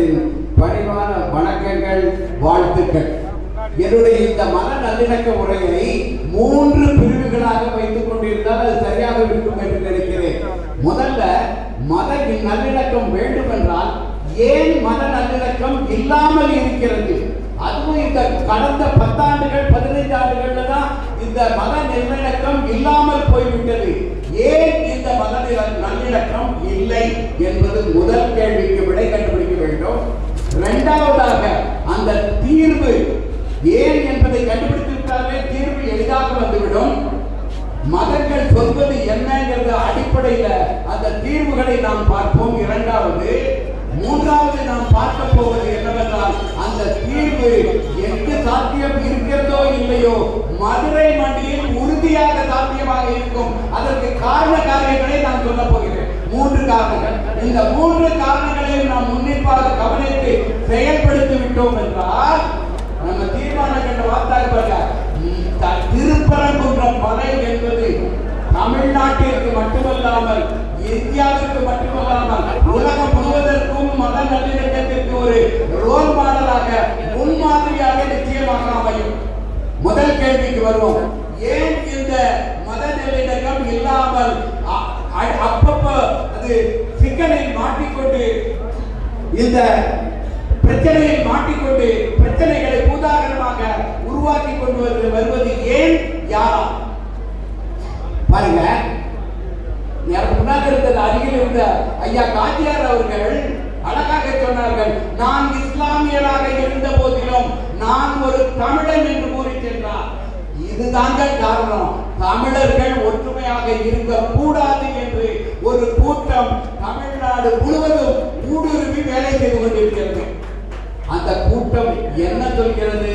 சங்கத்தின் பணிவான வணக்கங்கள் வாழ்த்துக்கள். என்னுடைய இந்த மன நல்லிணக்க உரையை மூன்று பிரிவுகளாக வைத்துக் கொண்டிருந்தால் அது சரியாக இருக்கும் என்று நினைக்கிறேன். முதல்ல மத நல்லிணக்கம் வேண்டும் என்றால் ஏன் மத நல்லிணக்கம் இல்லாமல் இருக்கிறது? அதுவும் இந்த கடந்த பத்தாண்டுகள் பதினைந்து ஆண்டுகள்ல தான் இந்த மத நல்லிணக்கம் இல்லாமல் போய்விட்டது. ஏன் இந்த மத நில- நல்லிணக்கம் இல்லை என்பது முதல் கேள்விக்கு இரண்டாவதாக அந்த தீர்வு ஏன் என்பதை கண்டுபிடித்து விட்டாலே தீர்வு எளிதாக வந்துவிடும். மதங்கள் சொல்வது என்னங்கிறத அடிப்படையில அந்த தீர்வுகளை நாம் பார்ப்போம். இரண்டாவது மூன்றாவது நாம் பார்க்க போவது என்னவென்றால் அந்த தீர்வு எங்கு சாத்தியம் இருக்கிறதோ இல்லையோ மதுரை மண்டியில் உறுதியாக சாத்தியமாக இருக்கும். அதற்கு காரண காரியங்களை நான் சொல்ல போகிறேன். மூன்று காரணங்கள். இந்த மூன்று காரணங்களையும் நாம் உன்னிப்பாக கவனம் செயல்படுத்தி விட்டோம் என்றால் நம்ம தீர்மானம் கண்ட வார்த்தை பாருங்க திருப்பரங்குன்றம் மலை என்பது தமிழ்நாட்டிற்கு மட்டுமல்லாமல் இந்தியாவிற்கு மட்டுமல்லாமல் உலகம் முழுவதற்கும் மத நல்லிணக்கத்திற்கு ஒரு ரோல் மாடலாக முன்மாதிரியாக நிச்சயமாக அமையும். முதல் கேள்விக்கு வருவோம். ஏன் இந்த மத நல்லிணக்கம் இல்லாமல் அ- அப்பப்போ அது சிக்கலில் மாட்டிக்கொண்டு இந்த பிரச்சனையை மாட்டிக்கொண்டு பிரச்சனைகளை பூதாகரமாக உருவாக்கி கொண்டு வருவது வருவது ஏன்? யாரா? பாருங்க. முன்னாடி இருந்தது அருகில் இருந்த ஐயா காந்தியார் அவர்கள் அழகாக சொன்னார்கள் நான் இஸ்லாமியராக இருந்த போதிலும் நான் ஒரு தமிழன் என்று கூறி சென்றார். இதுதாங்க காரணம். தமிழர்கள் ஒற்றுமையாக இருக்கக்கூடாது என்று ஒரு கூட்டம் தமிழ்நாடு முழுவதும் ஊடுருவி வேலை செய்து கொண்டிருக்கிறது. அந்த கூட்டம் என்ன சொல்கிறது?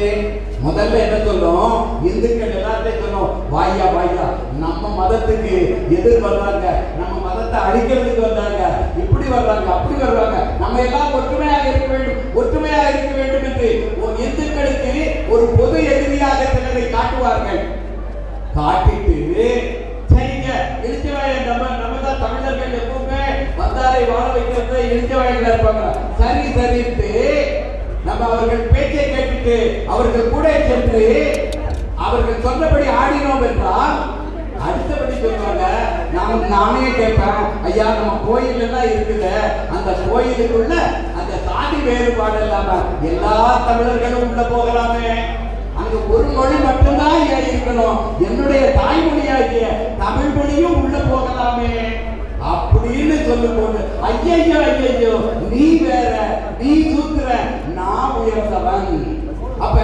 முதல்ல என்ன சொல்லும் இந்துக்கள் எல்லாத்தையும் சொல்லும் வாயா வாயா நம்ம மதத்துக்கு எதிர் வர்றாங்க. நம்ம மதத்தை அழிக்கிறதுக்கு வந்தாங்க. இப்படி வர்றாங்க அப்படி வர்றாங்க. நம்ம எல்லாம் ஒற்றுமையாக இருக்க வேண்டும். ஒற்றுமையாக இருக்க வேண்டும் என்று ஒரு இந்துக்களுக்கு ஒரு பொது எதிரியாக சிலரை காட்டுவார்கள். காட்டிட்டு சரிங்க இழுச்சவாய நம்ம நம்ம தான் தமிழர்கள் எப்பவுமே வந்தாரை வாழ வைக்கிறது இழுச்சவாயங்களா இருப்பாங்க சரி சரின்ட்டு நம்ம அவர்கள் பேச்சை கேட்டுட்டு அவர்கள் கூட சென்று அவர்கள் சொன்னபடி ஆடினோம் என்றால் அடுத்தபடி சொல்லுவாங்க நான் நானே கேட்பேன் ஐயா நம்ம கோயில் எல்லாம் இருக்குது. அந்த கோயிலுக்குள்ள அந்த சாதி வேறுபாடு இல்லாம எல்லா தமிழர்களும் உள்ள போகலாமே. அங்க ஒரு மொழி மட்டும்தான் ஏன் இருக்கணும். என்னுடைய தாய்மொழியாகிய தமிழ் மொழியும் உள்ள போகலாமே. அப்படின்னு சொல்லும் போது ஐயையோ ஐயையோ நீ சூத்திர நான் உயர்ந்தவன் அப்ப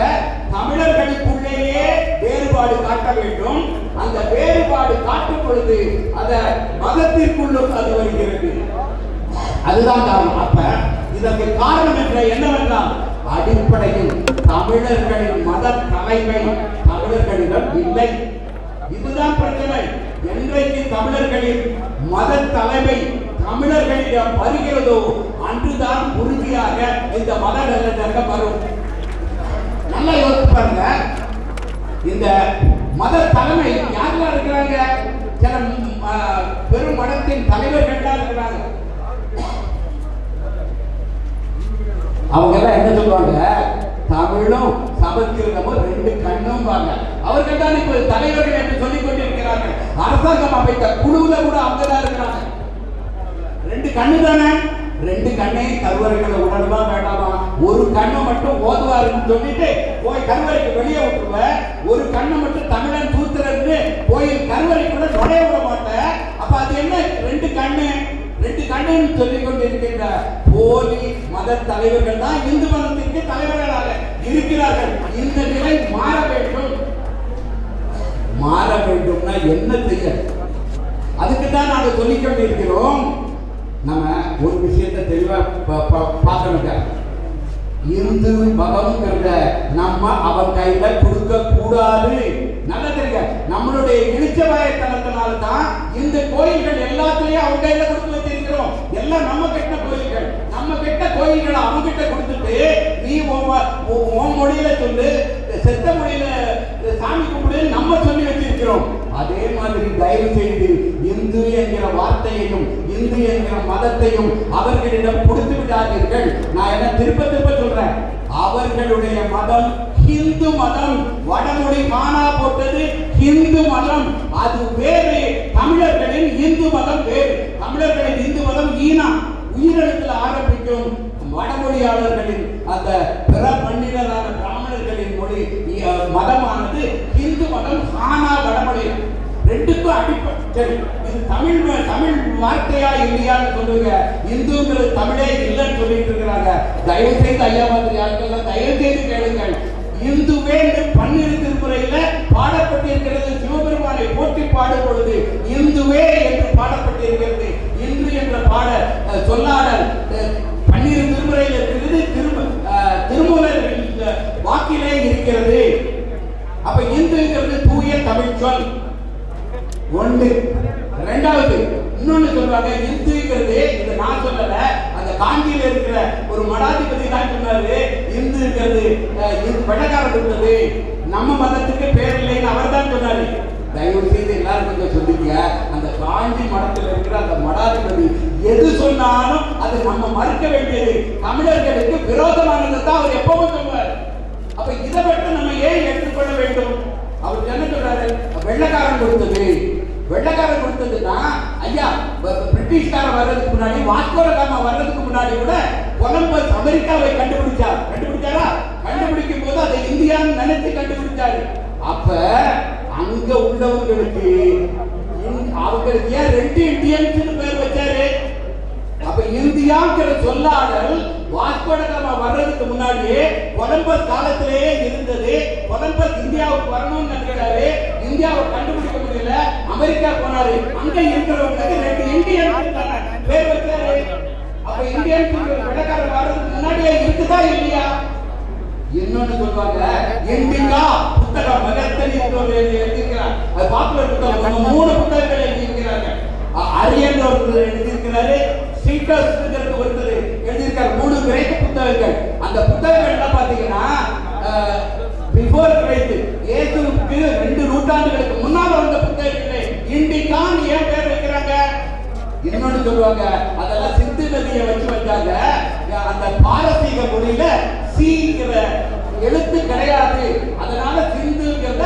தமிழர்களுக்குள்ளேயே வேறுபாடு காட்ட வேண்டும் அந்த வெளிப்பாடு காட்டும் பொழுது அத மதத்திற்குள்ளும் அது வருகிறது. அதுதான் காரணம். அப்ப இதற்கு காரணம் என்ற என்னவென்றால் அடிப்படையில் தமிழர்களின் மத தலைமை தமிழர்களிடம் இல்லை. இதுதான் பிரச்சனை. என்றைக்கு தமிழர்களின் மத தலைமை தமிழர்களிடம் வருகிறதோ அன்றுதான் உறுதியாக இந்த மத நல்ல வரும். நல்லா யோசிச்சு இந்த மத தலைமை யாரெல்லாம் இருக்கிறாங்க? சில பெரும் மடத்தின் தலைவர்கள் தான் இருக்கிறாங்க. அவங்க எல்லாம் என்ன சொல்லுவாங்க? தமிழும் சமஸ்கிருதமும் ரெண்டு கண்ணும் வாங்க அவர்கள் தான் இப்ப தலைவர்கள் என்று சொல்லிக் கொண்டிருக்கிறார்கள். அரசாங்கம் அமைத்த குழுவுல கூட அவங்க தான் இருக்கிறாங்க. ரெண்டு கண்ணு தானே ரெண்டு கண்ணே கருவறைகளை உடனுமா வேண்டாமா? ஒரு கண்ணை மட்டும் ஓதுவாருன்னு சொல்லிட்டு போய் கருவறைக்கு வெளியே விட்டுருவ. ஒரு கண்ணை மட்டும் தமிழன் தூத்துறன்னு போய் கருவறைக்குள்ள நுழைய விட மாட்டேன் அப்ப அது என்ன? ரெண்டு கண்ணு. ரெண்டு கண்ணுன்னு சொல்லிக் கொண்டிருக்கின்ற போலி மத தலைவர்கள் தான் இந்து மதத்திற்கு தலைவர்களாக இருக்கிறார்கள். இந்த நிலை மாற வேண்டும். மாற வேண்டும்னா என்ன செய்ய? அதுக்கு தான் நாங்கள் சொல்லிக் கொண்டிருக்கிறோம். நம்ம ஒரு விஷயத்தை தெளிவாக பா- பார்க்கணுங்க. இந்து மதம்ங்கிறத நம்ம அவன் கையில கொடுக்க கூடாது நல்லா தெரியுங்க நம்மளுடைய இழிச்சவாயத்தனத்தினால தான் இந்த கோயில்கள் எல்லாத்துலயும் அவங்க கையில கொடுத்து வச்சிருக்கிறோம் எல்லாம் நம்ம கெட்ட கோயில்கள். நம்ம கெட்ட கோயில்களை அவங்க கிட்ட கொடுத்துட்டு நீ உன் உன் மொழியில சொல்லு செத்த மொழியில சாமி கும்பிடு நம்ம சொல்லி வச்சிருக்கிறோம். அதே மாதிரி தயவு செய்து இந்து என்கிற வார்த்தையையும் இந்து என்கிற மதத்தையும் அவர்களிடம் கொடுத்து விடாதீர்கள். நான் என்ன திருப்ப திருப்ப சொல்றேன்? அவர்களுடைய மதம் ஹிந்து மதம். வடமொழி காணா போட்டது ஹிந்து மதம். அது வேறு. தமிழர்களின் இந்து மதம் வேறு. தமிழர்களின் இந்து மதம் ஈனா. உயிரிழத்தில் ஆரம்பிக்கும் வடமொழியாளர்களின் அந்த பிற மண்ணினரான மதமானது இந்து மதம் ஹானா வடமொழி ரெண்டுக்கும் அடிப்படை சரி இது தமிழ் தமிழ் வார்த்தையா இல்லையான்னு சொல்லுங்க. இந்துங்கிறது தமிழே இல்லைன்னு சொல்லிட்டு இருக்கிறாங்க. தயவு செய்து ஐயா மாதிரி ஆட்கள் தயவு செய்து கேளுங்கள். இந்துவே என்று பன்னிரு திருமுறையில பாடப்பட்டிருக்கிறது. சிவபெருமானை போற்றி பாடும் பொழுது இந்துவே என்று பாடப்பட்டிருக்கிறது. இந்து என்ற பாட சொல்லாடல் பன்னிரு திருமுறையில் இருக்கிறது. திரும அஹ், திருமூலர் இந்த வாக்கிலே இருக்கிறது. அப்ப இந்துங்கிறது தூய தமிழ் சொல். ஒன்று. ரெண்டாவது இன்னொன்னு சொல்றாங்க இந்துங்கிறது இது நான் சொல்லல அந்த காஞ்சியில இருக்கிற ஒரு மடாதிபதி தான் சொன்னாரு இந்துங்கிறது அஹ், இது இருந்தது நம்ம மதத்துக்கு பேர் இல்லைன்னு அவர் தான் சொன்னாரு. தயவு செய்து எல்லாரும் கொஞ்சம் சொல்லிக்க அந்த காஞ்சி மடத்தில் இருக்கிற அந்த மடாதிபதி எது சொன்னாலும் அது நம்ம மறுக்க வேண்டியது. தமிழர்களுக்கு விரோதமானது தான் அவர் எப்பவும் சொல்வார். அப்ப இதை மட்டும் நம்ம ஏன் எடுத்துக்கொள்ள வேண்டும்? அவர் என்ன சொல்றாரு? வெள்ளக்காரன் கொடுத்தது. வெள்ளக்காரன் கொடுத்ததுன்னா ஐயா பிரிட்டிஷ்கார பிரிட்டிஷ்காரன் வர்றதுக்கு முன்னாடி வாஸ்கோட வர்றதுக்கு முன்னாடி கூட கொலம்பஸ் அமெரிக்காவை கண்டுபிடிச்சார். கண்டுபிடிச்சாரா? கண்டுபிடிக்கும் போது அதை இந்தியான்னு நினைச்சு கண்டுபிடிச்சாரு. அப்ப அங்க உள்ளவங்களுக்கு அவங்களுக்கு ஏன் ரெண்டு இந்தியன்ஸ் பேர் வச்சாரு? அப்ப இந்தியாங்கிற சொல்லாடல் வாஸ்கோடகாமா வர்றதுக்கு முன்னாடியே கொலம்பஸ் காலத்திலேயே இருந்தது. கொலம்பஸ் இந்தியாவுக்கு வரணும்னு நினைக்கிறாரு. இந்தியாவை கண்டுபிடிக்க முடியல. அமெரிக்கா போனாரு. அங்க இருக்கிறவங்களுக்கு ரெண்டு இந்தியன் இருந்தாங்க. பேர் வச்சாரு. அப்ப இந்தியன் வெள்ளக்காரர் வர்றதுக்கு முன்னாடியே இருக்குதா இல்லையா? இன்னொன்னு சொல்லுவாங்க. இண்டிகா புத்தகம் மகத்தனி எழுதியிருக்கிறார். அது பாப்புலர் புத்தகம். நம்ம மூணு புத்தகங்கள் எழுதியிருக்கிறாங்க. அ- அரியன் ஒருத்தர் எழுதியிருக்கிறாரு. சீக்கர்ஸ் எழுதியிருக்காரு மூணு கிரேக்க புத்தகங்கள். அந்த புத்தகங்கள் எல்லாம் பாத்தீங்கன்னா பிஃபோர் கிரைஸ்ட் இயேசுக்கு ரெண்டு நூற்றாண்டுகளுக்கு முன்னால் வந்த புத்தகங்களே. இண்டிகான்னு ஏன் பேர் வைக்கிறாங்க? இன்னொன்னு சொல்லுவாங்க அதெல்லாம் சிந்து நதியை வச்சு வச்சாங்க. அந்த பாரசீக மொழியில சீங்கிற எழுத்து கிடையாது. அதனால சிந்துங்கிறத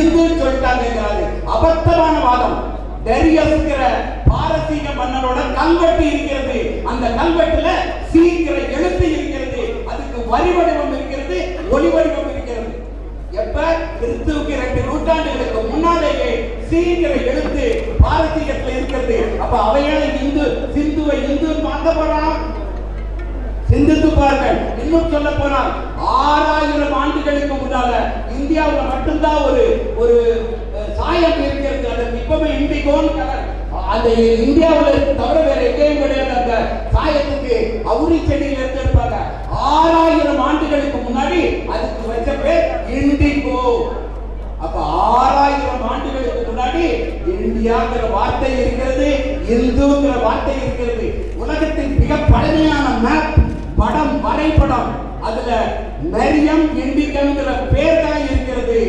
இந்துன்னு சொல்லிட்டாங்கிறாரு அபத்தமான வாதம். டெரியஸ்ங்கிற பாரசீக மன்னரோட கல்வெட்டு இருக்கிறது. அந்த கல்வெட்டுல சீக்கிர எழுத்து இருக்கிறது. அதுக்கு வரி வடிவம் இருக்கிறது ஒளி வடிவம் இருக்கிறது. எப்ப? கிறிஸ்துவுக்கு ரெண்டு நூற்றாண்டுகளுக்கு முன்னாலேயே சீக்கிர எழுத்து பாரசீகத்துல இருக்கிறது. அப்ப அவையான இந்து சிந்துவை இந்து பார்க்க போறான். சிந்தித்து பாருங்கள். இன்னும் சொல்ல போனால் ஆறாயிரம் ஆண்டுகளுக்கு முன்னால இந்தியாவுல மட்டும்தான் ஒரு ஒரு சாயம் இருக்கிறது. அதற்கு இப்பவே இண்டிகோன்னு கலர். அந்த இந்தியாவில் தவிர வேற எங்கேயும் கிடையாது. அந்த சாயத்துக்கு அவுரி செடியில இருந்து இருப்பாங்க ஆறாயிரம் ஆண்டுகளுக்கு முன்னாடி அதுக்கு வச்ச பேர் இண்டிகோ. அப்ப ஆறாயிரம் ஆண்டுகளுக்கு முன்னாடி இந்தியாங்கிற வார்த்தை இருக்கிறது இந்துங்கிற வார்த்தை இருக்கிறது. உலகத்தின் மிக பழமையான மேப் படம் வரைபடம். அதுல மெரியம் இண்டிகங்கிற பேர் தான் இருக்கிறது.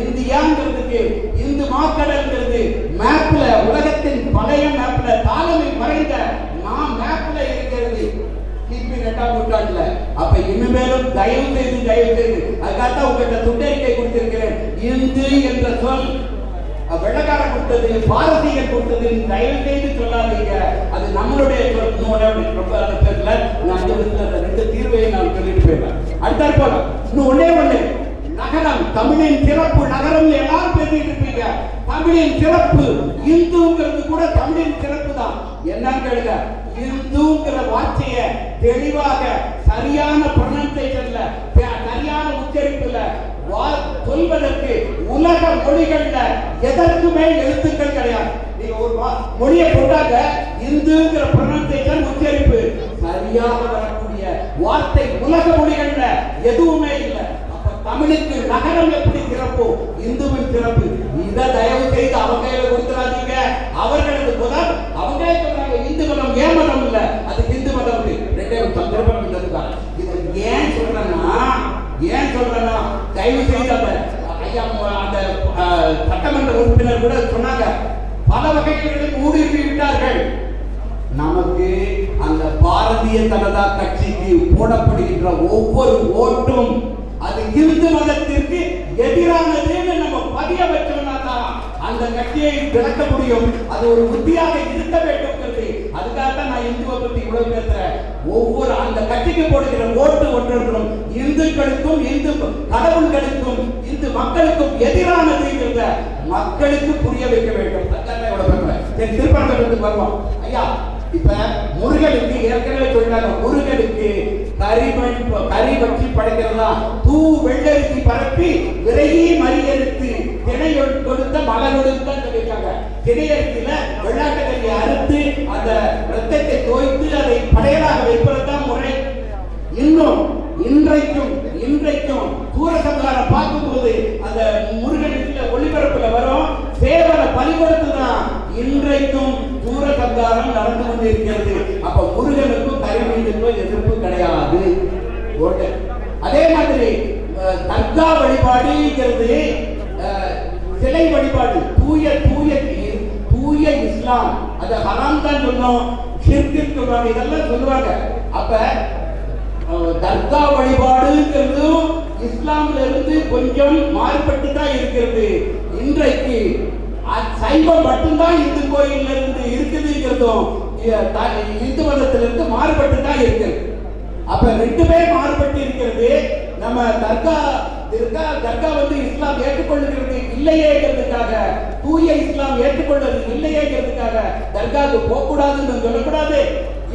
இந்தியாங்கிறதுக்கு இந்து மாக்கடல்ங்கிறது மேப்ல உலகத்தின் பழைய மேப்ல தாளமை மறைந்த நான் மேப்ல இருக்கிறது. கிபி ரெண்டாம் நூற்றாண்டுல. அப்ப இனிமேலும் தயவு செய்து தயவு செய்து அதுக்காக தான் உங்கள்கிட்ட துண்டறிக்கை கொடுத்திருக்கிறேன். இந்து என்ற சொல் வெள்ளக்காரன் கொடுத்தது பாரசீகன் கொடுத்தது தயவு செய்து சொல்லாதீங்க. அது நம்மளுடைய சொல். ரொம்ப பேர்ல நான் ரெண்டு தீர்வையும் நான் சொல்லிட்டு போயிடுறேன். அடுத்த போல இன்னும் ஒன்னே ஒண்ணு. நகரம் தமிழின் சிறப்பு நகரம் எல்லாரும் பேசிட்டு இருப்பீங்க தமிழின் சிறப்பு இந்துங்கிறது கூட தமிழின் சிறப்பு தான். என்னன்னு கேளுங்க. இந்துங்கிற வார்த்தைய தெளிவாக சரியான ப்ரொனன்சேஷன்ல சரியான உச்சரிப்புல சொல்வதற்கு உலக மொழிகள்ல எதற்குமே எழுத்துக்கள் கிடையாது. நீங்க ஒரு மொழியை போட்டாங்க இந்துங்கிற ப்ரொனன்சேஷன் உச்சரிப்பு. சரியாக வரக்கூடிய வார்த்தை உலக மொழிகள்ல எதுவுமே இல்லை. அப்ப தமிழுக்கு நகரம் எப்படி சிறப்பு இந்துவின் சிறப்பு. இதை தயவு செய்து அவங்க கையில கொடுத்துறாதீங்க. அவர்களது முதல் அவங்களே சொல்றாங்க இந்து மதம் ஏமதம் மதம் இல்ல? அது இந்து மதம் இல்லை. ரெண்டே சந்தர்ப்பம் இல்லதுதான் ஏன் சொல்றேன்னா தயவு செய்து அந்த ஐயா அந்த சட்டமன்ற உறுப்பினர் கூட சொன்னாங்க. பல வகைகளிலும் ஊடுருவி விட்டார்கள் நமக்கு அந்த பாரதிய ஜனதா கட்சிக்கு போடப்படுகின்ற ஒவ்வொரு ஓட்டும் அது இந்து மதத்திற்கு எதிரானதுன்னு நம்ம பதிய வச்சோம்னா தான் அந்த கட்சியை விளக்க முடியும். அது ஒரு உத்தியாக இருக்க வேண்டும்ங்கிறது அதுக்காக தான் நான் இந்துவை பத்தி இவ்வளவு பேசுறேன். ஒவ்வொரு அந்த கட்சிக்கு போடுகிற ஓட்டு ஒன்றொன்றும் இந்துக்களுக்கும் இந்து கடவுள்களுக்கும் இந்து மக்களுக்கும் எதிரானதுங்கிறத மக்களுக்கு புரிய வைக்க வேண்டும். அதுக்காக தான் சரி வருவோம். ஐயா இப்ப முருகனுக்கு ஏற்கனவே சொல்றாங்க முருகனுக்கு கறி கறி வச்சு படைக்கிறதா தூ வெள்ளரிசி பரப்பி விரைவி மறியறுத்து திணை கொடுத்த மலர் கொடுத்த சொல்லியிருக்காங்க திணையரிசியில அறுத்து அந்த ரத்தத்தை தோய்த்து அதை படையலாக வைப்பதுதான் முறை. இன்னும் இன்றைக்கும் இன்றைக்கும் சூரசம்ஹாரம் பார்க்கும்போது அந்த முருகனுக்கு ஒளிபரப்புல வரும். சேவலை பலிபடுத்து தான் இன்றைக்கும் சூரசம்ஹாரம் நடந்து கொண்டிருக்கிறது. அப்ப முருகனுக்கும் கரிமீனுக்கும் எதிர்ப்பு கிடையாது. அதே மாதிரி அஹ், தர்கா வழிபாடுங்கிறது சிலை வழிபாடு தூய இஸ்லாம் அது ஹராம் தான் சொன்னோம். ஷிர்க்கு சொல்றாங்க இதெல்லாம் சொல்லுவாங்க. அப்ப தர்கா வழிபாடுங்கிறதும் இஸ்லாம்ல இருந்து கொஞ்சம் மாறுபட்டு தான் இருக்கிறது. இன்றைக்கு சைவம் மட்டும்தான் இந்து கோயில்ல இருந்து இருக்குதுங்கிறதும் இந்து மதத்திலிருந்து மாறுபட்டு தான் இருக்கு. அப்ப ரெண்டுமே மாறுபட்டு இருக்கிறது. நம்ம தர்கா இருக்கா தர்கா வந்து இஸ்லாம் ஏற்றுக்கொள்ளுகிறது இல்லையேங்கிறதுக்காக தூய இஸ்லாம் ஏற்றுக்கொள்வது இல்லையேங்கிறதுக்காக தர்காவுக்கு போகக்கூடாதுன்னு சொல்லக்கூடாது.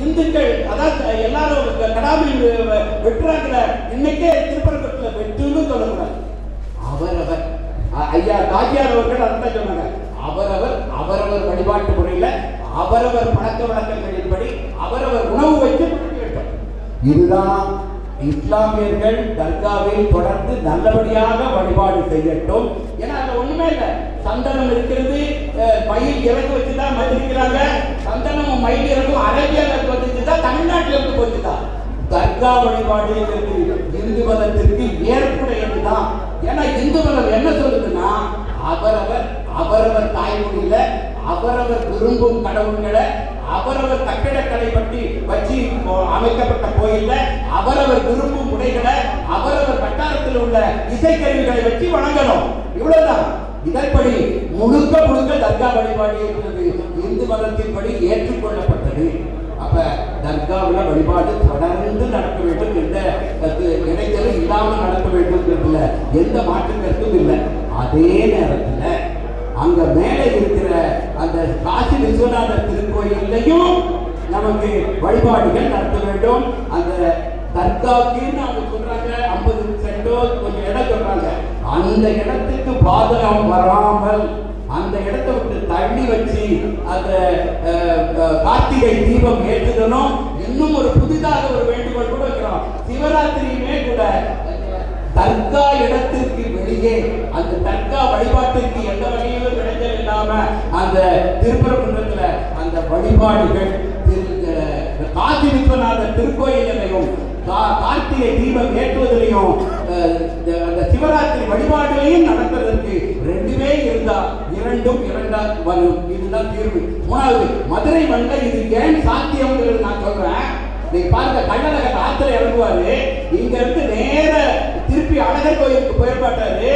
இந்துக்கள் அதான் எல்லாரும் கடாமி வெட்டுறாங்கல்ல இன்னைக்கே திருப்பரங்குன்றத்துல வெட்டுன்னு சொல்லக்கூடாது. அவரவர். ஐயா காஜியார் அவர்கள் அதான் சொன்னாங்க. அவரவர் அவரவர் வழிபாட்டு முறையில அவரவர் பழக்க வழக்கங்களின்படி அவரவர் உணவு வைத்து இதுதான் இஸ்லாமியர்கள் தர்காவில் தொடர்ந்து நல்லபடியாக வழிபாடு செய்யட்டும். ஏன்னா அதுல ஒண்ணுமே இல்லை. சந்தனம் இருக்கிறது மயில் இறகு வச்சு தான் மதிக்கிறாங்க சந்தனமும் மயில் இறக்கும் அரேபியாவிலிருந்து வந்துச்சு தான் தமிழ்நாட்டில இருந்து போச்சு தான் தர்கா வழிபாடு இந்து மதத்திற்கு ஏற்புடையதுதான் ஏன்னா இந்து மதம் என்ன சொல்லுதுன்னா அவரவர் அவரவர் தாய்மொழியில அவரவர் விரும்பும் கடவுள்களை அவரவர் கட்டிடக்கலை பற்றி வச்சு அமைக்கப்பட்ட கோயில்ல அவரவர் விரும்பும் முறைகளை அவரவர் வட்டாரத்தில் உள்ள இசைக்கருவிகளை வச்சு வணங்கணும். இவ்வளவுதான். இதன்படி முழுக்க முழுக்க தர்கா வழிபாடு இருக்கிறது இந்து மதத்தின்படி ஏற்றுக்கொள்ளப்பட்டது. அப்ப தர்காவில் வழிபாடு தொடர்ந்து நடக்க வேண்டும் எந்த அது இல்லாமல் நடக்க வேண்டும் என்ற எந்த மாற்று கருத்தும் இல்லை. அதே நேரத்துல அங்க மேலே இருக்கிற அந்த காசி விஸ்வநாதர் திருக்கோயிலையும் நமக்கு வழிபாடுகள் நடத்த வேண்டும் அந்த தர்காவுக்குன்னு அவங்க சொல்றாங்க ஐம்பது சென்டோ கொஞ்சம் இடம் சொல்றாங்க. அந்த இடத்துக்கு பாதகம் வராமல் அந்த இடத்தை விட்டு தள்ளி வச்சு அந்த கார்த்திகை தீபம் ஏற்றுதனும் இன்னும் ஒரு புதிதாக ஒரு வேண்டுகோள் கூட வைக்கிறோம். சிவராத்திரியுமே கூட தர்கா இடத்திற்கு வெளியே அந்த தர்கா வழிபாட்டிற்கு எந்த வகையிலும் இடைஞ்சல் இல்லாம அந்த திருப்பரங்குன்றத்துல அந்த வழிபாடுகள் திரு விஸ்வநாதர் திருக்கோயிலையும் கா- கார்த்திகை தீபம் ஏற்றுவதிலையும் அந்த சிவராத்திரி வழிபாடுகளையும் நடத்துவதற்கு ரெண்டுமே இருந்தா இரண்டும் இரண்டா வரும். இதுதான் தீர்வு. மூணாவது மதுரை வந்த இது ஏன் சாத்தியம்ங்கிறது நான் சொல்றேன். நீங்க பாருங்க கள்ளழகர் ஆத்துல இறங்குவாரு. இங்க இருந்து நேர திருப்பி அழகர் கோயிலுக்கு போயிடமாட்டாரு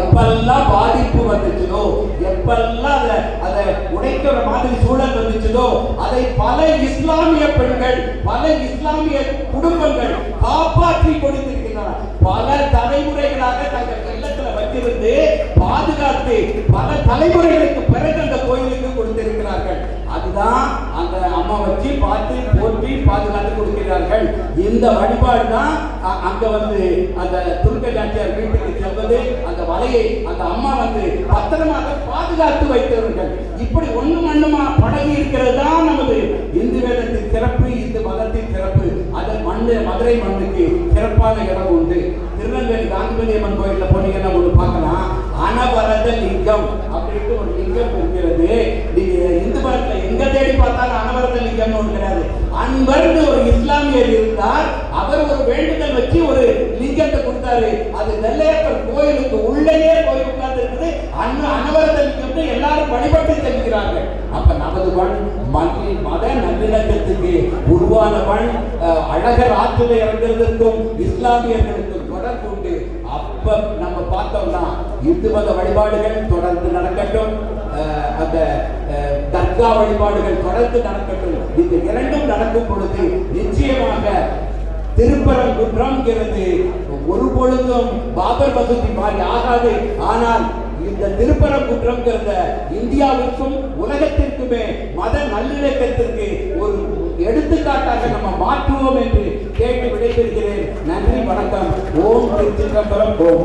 எப்பெல்லாம் பாதிப்பு வந்துச்சதோ எப்பெல்லாம் அதை அதை உடைக்கிற மாதிரி சூழல் வந்துச்சதோ அதை பல இஸ்லாமிய பெண்கள் பல இஸ்லாமிய குடும்பங்கள் காப்பாற்றி கொடுத்திருக்கின்றன பல தலைமுறைகளாக தங்கள் இல்லத்துல வச்சிருந்து பாதுகாத்து பல தலைமுறைகளுக்கு பிறகு அந்த கோயிலுக்கு கொடுத்திருக்கிறார்கள் அதுதான் அந்த அம்மா வச்சு பார்த்து போற்றி பாதுகாத்து கொடுக்கிறார்கள். இந்த வழிபாடு தான் அங்க வந்து அந்த துர்க்க நாட்டியார் வீட்டுக்கு செல்வது அந்த வலையை அந்த அம்மா வந்து பத்திரமாக பாதுகாத்து வைத்தவர்கள். இப்படி ஒண்ணு மண்ணுமா படகி இருக்கிறது தான் நமது இந்து வேதத்தின் சிறப்பு இந்து மதத்தின் சிறப்பு. அதன் மண்ணு மதுரை மண்ணுக்கு சிறப்பான இடம் உண்டு. திருநெல்வேலி காந்திமதி அம்மன் கோயிலில் போனீங்கன்னா ஒன்று பார்க்கலாம். அனவரத லிங்கம் அப்படின்ட்டு ஒரு லிங்கம் இருக்கிறது நீங்க இந்து மதத்துல எங்க தேடி பார்த்தாலும் அனவரத லிங்கம்னு ஒன்று கிடையாது அன்பர்னு ஒரு இஸ்லாமிய இஸ்லாமியர் இருந்தார் அவர் ஒரு வேண்டுதல் வச்சு ஒரு லிங்கத்தை கொடுத்தாரு அது நெல்லையப்பர் கோயிலுக்கு உள்ளேயே போய் உட்கார்ந்து இருக்குது அன்னு அனவரத எல்லாரும் வழிபட்டு செல்கிறார்கள். அப்ப நமது மண் மண்ணில் மத நல்லிணக்கத்துக்கு உருவானவன் மண் அழகர் ஆற்றில் இறந்திருந்திருக்கும் இஸ்லாமியர்களுக்கும் தொடர்பு உண்டு. அப்ப நம்ம பார்த்தோம்னா இந்து மத வழிபாடுகள் தொடர்ந்து நடக்கட்டும். அஹ், அந்த அஹ், தர்கா வழிபாடுகள் தொடர்ந்து நடக்கட்டும். இந்த இரண்டும் நடக்கும் பொழுது நிச்சயமாக திருப்பரங்குன்றம்ங்கிறது ஒரு பொழுதும் பாபர் மசூதி மாதிரி ஆகாது. ஆனால் இந்த திருப்பரங்குன்றம் இந்தியாவிற்கும் உலகத்திற்குமே மத நல்லிணக்கத்திற்கு ஒரு எடுத்துக்காட்டாக நம்ம மாற்றுவோம் என்று கேட்டு விடைபெறுகிறேன். நன்றி வணக்கம். ஓம் திருச்சிதம்பரம் ஓம்.